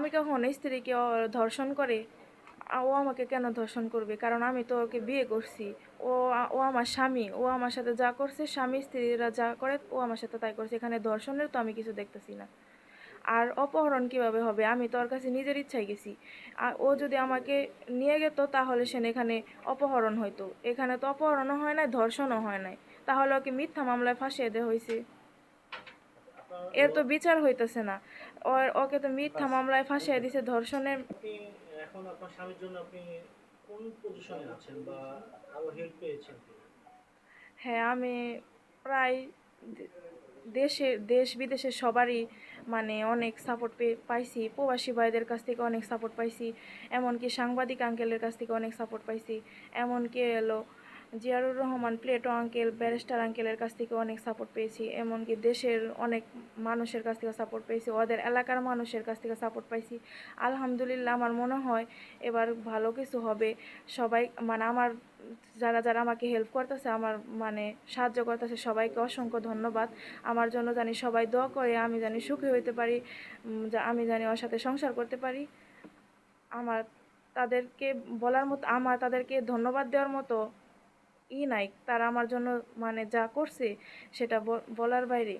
স্বামী কখন স্ত্রীকে ধর্ষণ করে ও আমাকে কেন ধর্ষণ করবে? কারণ আমি তো ওকে বিয়ে করছি। ও ও আমার স্বামী। ও আমার সাথে যা করছে, স্বামী স্ত্রীরা যা করে, ও আমার সাথে তাই করছে। এখানে ধর্ষণের তো আমি কিছু দেখতেছি না। আর অপহরণ কীভাবে হবে? আমি তো ওর কাছে নিজের ইচ্ছায় গেছি। আর ও যদি আমাকে নিয়ে যেত তাহলে সে এখানে অপহরণ হইতো। এখানে তো অপহরণও হয় নাই, ধর্ষণও হয় নাই। তাহলে ওকে মিথ্যা মামলায় ফাঁসিয়ে দেওয়া হয়েছে এর তো বিচার হইতেছে না। ওর ওকে তো মিথ্যা মামলায় ফাঁসিয়ে দিছে ধর্ষণের এখন আপনার স্বামীর জন্য আপনি কোন পজিশনে আছেন বা আরও হেল্প পেয়েছেন হ্যাঁ আমি প্রায় দেশে দেশ বিদেশে সবারই মানে অনেক সাপোর্ট পাইছি। প্রবাসী ভাইদের কাছ থেকে অনেক সাপোর্ট পাইছি। এমনকি সাংবাদিক আঙ্কেলের কাছ থেকে অনেক সাপোর্ট পাইছি। এমনকি এলো Ziaur Rahman, Plato uncle, barrister আঙ্কেলের কাছ থেকে অনেক সাপোর্ট পেয়েছি, এমনকি দেশের অনেক মানুষের কাছ থেকে সাপোর্ট পেয়েছি, ওদের এলাকার মানুষের কাছ থেকে সাপোর্ট পাইছি। আলহামদুলিল্লাহ আমার মনে হয় এবার ভালো কিছু হবে। সবাই মানে আমার, যারা যারা আমাকে হেল্প করতেছে, আমার মানে সাহায্য করতেছে, সবাইকে অসংখ্য ধন্যবাদ। আমার জন্য জানি সবাই দোয়া করে, আমি জানি সুখী হইতে পারি আমি জানি ওর সাথে সংসার করতে পারি। আমার তাদেরকে বলার মতো, আমার তাদেরকে ধন্যবাদ দেওয়ার মতো ই নাই তারা আমার জন্য মানে যা করছে সেটা বলার বাইরে।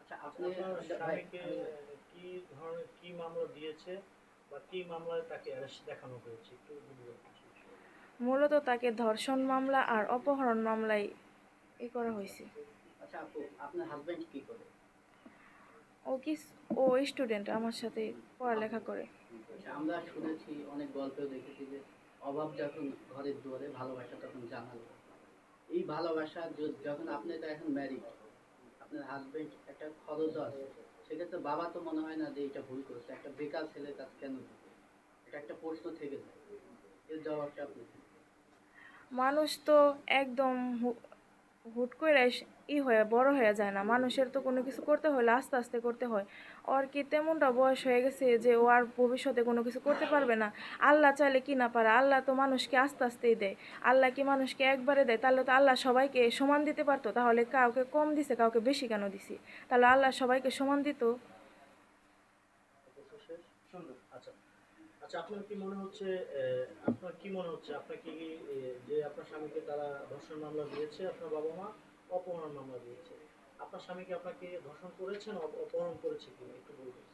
আচ্ছা? মূলত তাকে ধর্ষণ মামলা আর অপহরণ মামলায় ই করা হয়েছে। আচ্ছা ও কি ও স্টুডেন্ট আমার সাথে পড়ালেখা করে। আচ্ছা, আমরা শুনেছি অনেক গল্পেও দেখেছি যে অভাব যখন ঘরের দুয়ারে ভালোবাসা তখন জানালো। এই ভালোবাসা যখন আপনি তো এখন ম্যারিড আপনার হাজবেন্ড একটা খরচ আছে, সেক্ষেত্রে বাবা তো মনে হয় না যে এটা ভুল করছে, একটা বেকার ছেলে কাছে কেন এটা একটা প্রশ্ন থেকে যায়। এর জবাবটা আপনি মানুষ তো একদম হুট করে ই হয়ে, বড় হয়ে যায় না। মানুষের তো কোনো কিছু করতে হলে আস্তে আস্তে করতে হয়। ওর কি তেমনটা বয়স হয়ে গেছে যে ও আর ভবিষ্যতে কোনো কিছু করতে পারবে না? আল্লাহ চাইলে কি না পারে? আল্লাহ তো মানুষকে আস্তে আস্তেই দেয়। আল্লাহ কি মানুষকে একবারে দেয়? তাহলে তো আল্লাহ সবাইকে সমান দিতে পারতো। তাহলে কাউকে কম দিছে, কাউকে বেশি কেন দিছি? তাহলে আল্লাহ সবাইকে সমান দিত? আচ্ছা। আচ্ছা আপনার কি মনে হচ্ছে আপনার কি মনে হচ্ছে? আপনার কি যে আপনার স্বামীকে তারা ধর্ষণ মামলা দিয়েছে, আপনার বাবা মা অপহরণ মামলা দিয়েছে, আপনার স্বামীকে আপনাকে ধর্ষণ করেছেন অপহরণ করেছে কি একটু বলবেন